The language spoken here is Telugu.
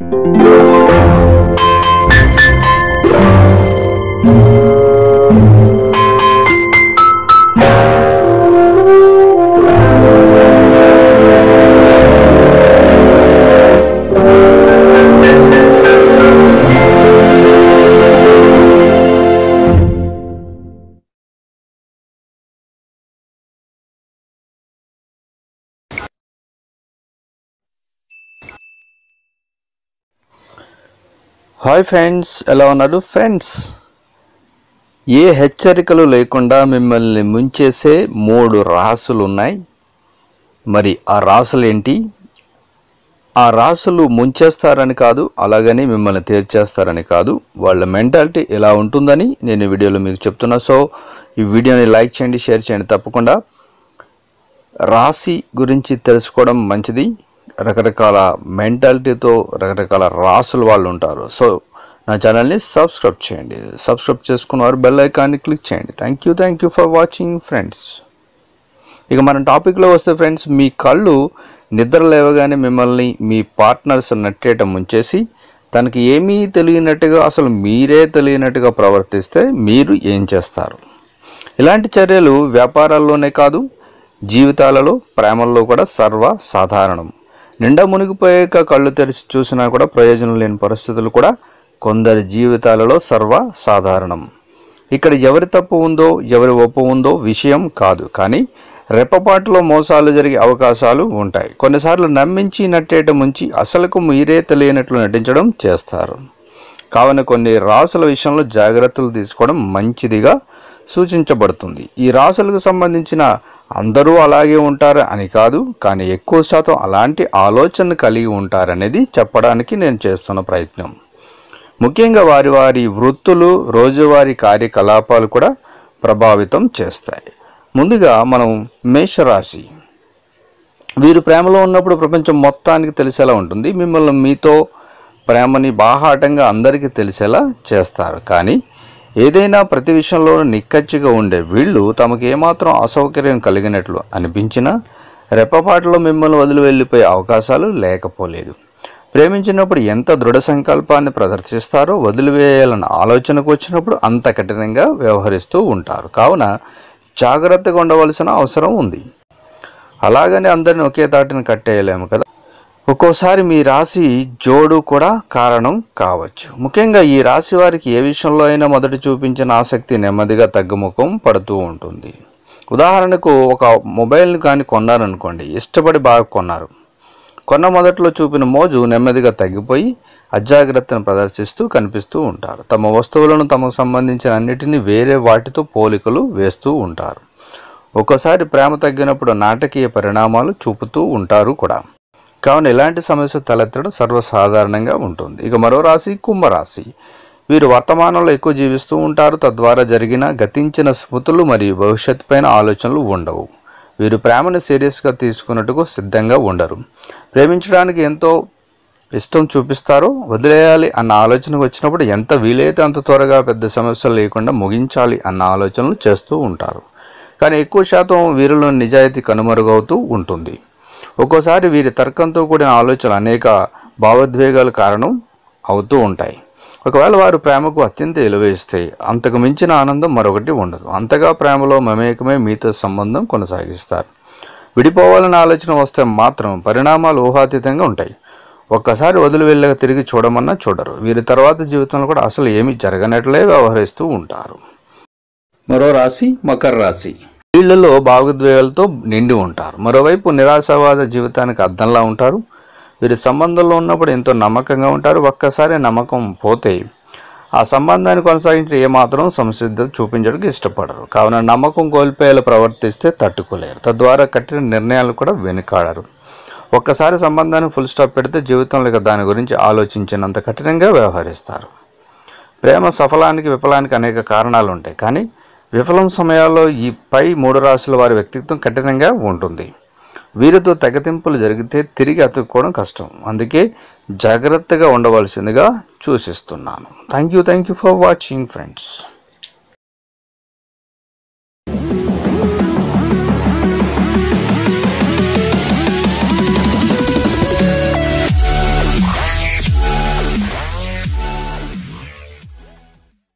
Música హాయ్ ఫ్రెండ్స్ ఎలా ఉన్నారు? ఫ్రెండ్స్ ఏ హెచ్చరికలు లేకుండా మిమ్మల్ని ముంచేసే మూడు రాసులు ఉన్నాయి. మరి ఆ రాసులు ఏంటి ఆ రాసులు ముంచేస్తారని కాదు అలాగని మిమ్మల్ని తీర్చేస్తారని కాదు. వాళ్ళ మెంటాలిటీ ఎలా ఉంటుందని నేను ఈ వీడియోలో మీకు చెప్తున్నా. సో ఈ వీడియోని లైక్ చేయండి షేర్ చేయండి తప్పకుండా. రాశి గురించి తెలుసుకోవడం మంచిది. రకరకాల మెంటాలిటీతో రకరకాల రాసులు వాళ్ళు ఉంటారు సో నా ఛానల్ని సబ్స్క్రైబ్ చేయండి. సబ్స్క్రైబ్ చేసుకున్నవారు బెల్ ఐకాన్ని క్లిక్ చేయండి. Thank you thank you for watching friends. ఇక మన టాపిక్లో వస్తే ఫ్రెండ్స్ మీ కళ్ళు నిద్ర లేవగానే మిమ్మల్ని మీ పార్ట్నర్స్ నట్టేయటం ముంచేసి తనకి ఏమీ తెలియనట్టుగా అసలు మీరే తెలియనట్టుగా ప్రవర్తిస్తే మీరు ఏం చేస్తారు? ఇలాంటి చర్యలు వ్యాపారాల్లోనే కాదు జీవితాలలో ప్రేమల్లో కూడా సర్వ సాధారణం నిండా మునిగిపోయాక కళ్ళు తెరిచి చూసినా కూడా ప్రయోజనం లేని పరిస్థితులు కూడా కొందరి జీవితాలలో సర్వసాధారణం. ఇక్కడ ఎవరి తప్పు ఉందో ఎవరి ఒప్పు ఉందో విషయం కాదు. కానీ రెప్పపాటులో మోసాలు జరిగే అవకాశాలు ఉంటాయి. కొన్నిసార్లు నమ్మించి నట్టేట ముంచి అసలుకు మీరే తెలియనట్లు నటించడం చేస్తారు. కావున కొన్ని రాసుల విషయంలో జాగ్రత్తలు తీసుకోవడం మంచిదిగా సూచించబడుతుంది. ఈ రాసులకు సంబంధించిన అందరూ అలాగే ఉంటారు అని కాదు కానీ ఎక్కువ శాతం అలాంటి ఆలోచన కలిగి ఉంటారనేది చెప్పడానికి నేను చేస్తున్న ప్రయత్నం. ముఖ్యంగా వారి వారి వృత్తులు రోజువారీ కార్యకలాపాలు కూడా ప్రభావితం చేస్తాయి. ముందుగా మనం మేషరాశి. వీరు ప్రేమలో ఉన్నప్పుడు ప్రపంచం మొత్తానికి తెలిసేలా ఉంటుంది. మిమ్మల్ని మీతో ప్రేమని బాహాటంగా అందరికీ తెలిసేలా చేస్తారు. కానీ ఏదైనా ప్రతి విషయంలో నిక్కచ్చిగా ఉండే వీళ్ళు తమకు ఏమాత్రం అసౌకర్యం కలిగినట్లు అనిపించినా రెప్పపాటలో మిమ్మల్ని వదిలి వెళ్ళిపోయే అవకాశాలు లేకపోలేదు. ప్రేమించినప్పుడు ఎంత దృఢ సంకల్పాన్ని ప్రదర్శిస్తారో వదిలివేయాలన్న ఆలోచనకు వచ్చినప్పుడు అంత కఠినంగా వ్యవహరిస్తూ ఉంటారు. కావున జాగ్రత్తగా ఉండవలసిన అవసరం ఉంది. అలాగని అందరిని ఒకే తాటిని కట్టేయలేము కదా? ఒక్కోసారి మీ రాశి జోడు కూడా కారణం కావచ్చు. ముఖ్యంగా ఈ రాశి వారికి ఏ విషయంలో అయినా మొదట చూపించిన ఆసక్తి నెమ్మదిగా తగ్గుముఖం పడుతూ ఉంటుంది. ఉదాహరణకు ఒక మొబైల్ని కానీ కొన్నారనుకోండి ఇష్టపడి బాగా కొన్నారు. కొన్న మొదట్లో చూపిన మోజు నెమ్మదిగా తగ్గిపోయి అజాగ్రత్తను ప్రదర్శిస్తూ కనిపిస్తూ ఉంటారు. తమ వస్తువులను తమకు సంబంధించిన అన్నిటినీ వేరే వాటితో పోలికలు వేస్తూ ఉంటారు. ఒక్కోసారి ప్రేమ తగ్గినప్పుడు నాటకీయ పరిణామాలు చూపుతూ ఉంటారు కూడా. కావున ఇలాంటి సమస్య తలెత్తడం సర్వసాధారణంగా ఉంటుంది. ఇక మరో రాశి కుంభరాశి. వీరు వర్తమానంలో ఎక్కువ జీవిస్తూ ఉంటారు. తద్వారా జరిగిన గతించిన స్మృతులు మరియు భవిష్యత్తు పైన ఆలోచనలు ఉండవు. వీరు ప్రేమను సీరియస్గా తీసుకున్నట్టుకు సిద్ధంగా ఉండరు. ప్రేమించడానికి ఎంతో ఇష్టం చూపిస్తారో వదిలేయాలి అన్న ఆలోచనకు వచ్చినప్పుడు ఎంత వీలైతే అంత త్వరగా పెద్ద సమస్యలు లేకుండా ముగించాలి అన్న ఆలోచనలు చేస్తూ ఉంటారు. కానీ ఎక్కువ శాతం వీరిలో నిజాయితీ కనుమరుగవుతూ ఉంటుంది. ఒక్కోసారి వీరి తర్కంతో కూడిన ఆలోచనలు అనేక భావోద్వేగాల కారణం అవుతూ ఉంటాయి. ఒకవేళ వారు ప్రేమకు అత్యంత ఇలువేస్తే అంతకు మించిన ఆనందం మరొకటి ఉండదు. అంతగా ప్రేమలో మమేకమే మీతో సంబంధం కొనసాగిస్తారు. విడిపోవాలన్న ఆలోచన వస్తే మాత్రం పరిణామాలు ఊహాతీతంగా ఉంటాయి. ఒక్కసారి వదిలి వెళ్ళక తిరిగి చూడమన్నా చూడరు. వీరి తర్వాత జీవితంలో కూడా అసలు ఏమీ జరగనట్లే వ్యవహరిస్తూ ఉంటారు. మరో రాశి మకర రాశి. వీళ్ళలో భావోద్వేగాలతో నిండి ఉంటారు. మరోవైపు నిరాశావాద జీవితానికి అర్థంలా ఉంటారు. వీరి సంబంధంలో ఉన్నప్పుడు ఎంతో నమ్మకంగా ఉంటారు. ఒక్కసారి నమ్మకం పోతే ఆ సంబంధాన్ని కొనసాగించి ఏమాత్రం సంసిద్ధత చూపించడానికి ఇష్టపడరు. కావున నమ్మకం కోల్పోయేలా ప్రవర్తిస్తే తట్టుకోలేరు. తద్వారా కఠిన నిర్ణయాలు కూడా వెనుకాడరు. ఒక్కసారి సంబంధాన్ని ఫుల్ స్టాప్ పెడితే జీవితంలో ఇక దాని గురించి ఆలోచించినంత కఠినంగా వ్యవహరిస్తారు. ప్రేమ సఫలానికి విఫలానికి అనేక కారణాలు ఉంటాయి కానీ విఫలం సమయాల్లో ఈ పై మూడు రాశుల వారి వ్యక్తిత్వం కఠినంగా ఉంటుంది. వీరితో తెగతింపులు జరిగితే తిరిగి అతుక్కోవడం కష్టం. అందుకే జాగ్రత్తగా ఉండవలసిందిగా సూచిస్తున్నాను. Thank you thank you for watching friends